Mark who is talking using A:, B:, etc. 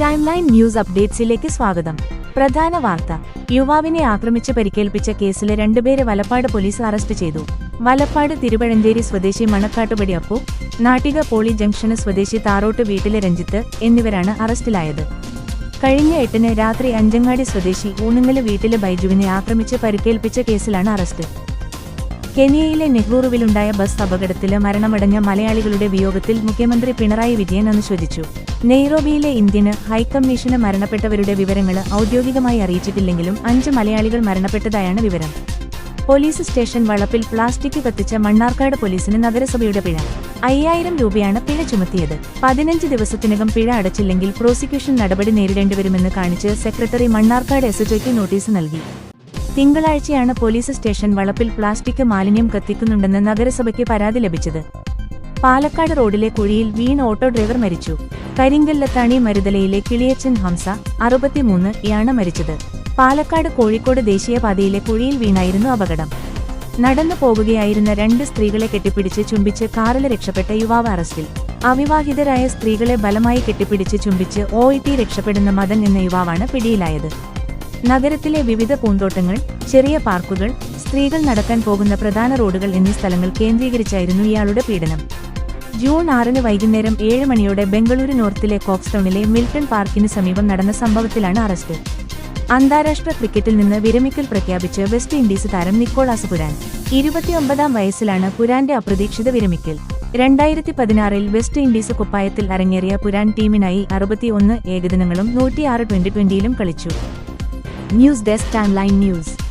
A: Time line news അപ്ഡേറ്റ്സിലേക്ക് സ്വാഗതം. പ്രധാന വാർത്ത. യുവാവിനെ ആക്രമിച്ച് പരിക്കേൽപ്പിച്ച കേസിലെ രണ്ടുപേരെ വലപ്പാട് പോലീസ് അറസ്റ്റ് ചെയ്തു. വലപ്പാട് തിരുവഴഞ്ചേരി സ്വദേശി മണക്കാട്ടുപടി അപ്പു നാട്ടിക പോളി ജംഗ്ഷന് സ്വദേശി താറോട്ട് വീട്ടിലെ രഞ്ജിത്ത് എന്നിവരാണ് അറസ്റ്റിലായത്. കഴിഞ്ഞ എട്ടിന് രാത്രി അഞ്ചങ്ങാടി സ്വദേശി ഊണുങ്ങൽ വീട്ടിലെ ബൈജുവിനെ ആക്രമിച്ച് പരിക്കേൽപ്പിച്ച കേസിലാണ് അറസ്റ്റ്. കെനിയയിലെ നെഹ്റൂറുവിലുണ്ടായ ബസ് അപകടത്തിൽ മരണമടഞ്ഞ മലയാളികളുടെ വിയോഗത്തിൽ മുഖ്യമന്ത്രി പിണറായി വിജയൻ അനുശോചിച്ചു. നെയ്റോബിയിലെ ഇന്ത്യന് ഹൈക്കമ്മീഷന് മരണപ്പെട്ടവരുടെ വിവരങ്ങൾ ഔദ്യോഗികമായി അറിയിച്ചിട്ടില്ലെങ്കിലും അഞ്ച് മലയാളികൾ മരണപ്പെട്ടതായാണ് വിവരം. പോലീസ് സ്റ്റേഷൻ വളപ്പിൽ പ്ലാസ്റ്റിക് കത്തിച്ച മണ്ണാർക്കാട് പോലീസിന് നഗരസഭയുടെ പിഴ. അയ്യായിരം രൂപയാണ് പിഴ ചുമത്തിയത്. പതിനഞ്ച് ദിവസത്തിനകം പിഴ അടച്ചില്ലെങ്കിൽ പ്രോസിക്യൂഷൻ നടപടി നേരിടേണ്ടിവരുമെന്ന് കാണിച്ച് സെക്രട്ടറി മണ്ണാർക്കാട് എസ്എച്ച്ഒയ്ക്ക് നോട്ടീസ് നൽകി. തിങ്കളാഴ്ചയാണ് പോലീസ് സ്റ്റേഷൻ വളപ്പിൽ പ്ലാസ്റ്റിക് മാലിന്യം കത്തിക്കുന്നുണ്ടെന്ന് നഗരസഭയ്ക്ക് പരാതി ലഭിച്ചത്. പാലക്കാട് റോഡിലെ കുഴിയിൽ വീണ് ഓട്ടോ ഡ്രൈവർ മരിച്ചു. കരിങ്കല്ലത്താണി മരുതലയിലെ കിളിയച്ചൻ ഹംസ അറുപത്തിമൂന്ന് ഇയാണ് മരിച്ചത്. പാലക്കാട് കോഴിക്കോട് ദേശീയപാതയിലെ കുഴിയിൽ വീണായിരുന്നു അപകടം. നടന്നു പോകുകയായിരുന്ന രണ്ട് സ്ത്രീകളെ കെട്ടിപ്പിടിച്ച് ചുംബിച്ച് കാറിൽ രക്ഷപ്പെട്ട യുവാവ് അറസ്റ്റിൽ. അവിവാഹിതരായ സ്ത്രീകളെ ബലമായി കെട്ടിപ്പിടിച്ച് ചുംബിച്ച് ഒ രക്ഷപ്പെടുന്ന മദൻ എന്ന യുവാവാണ് പിടിയിലായത്. നഗരത്തിലെ വിവിധ പൂന്തോട്ടങ്ങൾ ചെറിയ പാർക്കുകൾ സ്ത്രീകൾ നടക്കാൻ പോകുന്ന പ്രധാന റോഡുകൾ എന്നീ സ്ഥലങ്ങൾ കേന്ദ്രീകരിച്ചായിരുന്നു ഇയാളുടെ പീഡനം. ജൂൺ ആറിന് വൈകുന്നേരം ഏഴ് മണിയോടെ ബംഗളൂരു നോർത്തിലെ കോക്സ്റ്റൌണിലെ മിൽട്ടൺ പാർക്കിന് സമീപം നടന്ന സംഭവത്തിലാണ് അറസ്റ്റ്. അന്താരാഷ്ട്ര ക്രിക്കറ്റിൽ നിന്ന് വിരമിക്കൽ പ്രഖ്യാപിച്ച് വെസ്റ്റ് ഇൻഡീസ് താരം നിക്കോളാസ് പുരാൻ. ഇരുപത്തിയൊമ്പതാം വയസ്സിലാണ് പുരാന്റെ അപ്രതീക്ഷിത വിരമിക്കൽ. രണ്ടായിരത്തി പതിനാറിൽ വെസ്റ്റ് ഇൻഡീസ് കുപ്പായത്തിൽ അരങ്ങേറിയ പുരാൻ ടീമിനായി അറുപത്തിയൊന്ന് ഏകദിനങ്ങളും നൂറ്റിയാറ് ട്വന്റി ട്വന്റിയിലും കളിച്ചു. News desk and line news.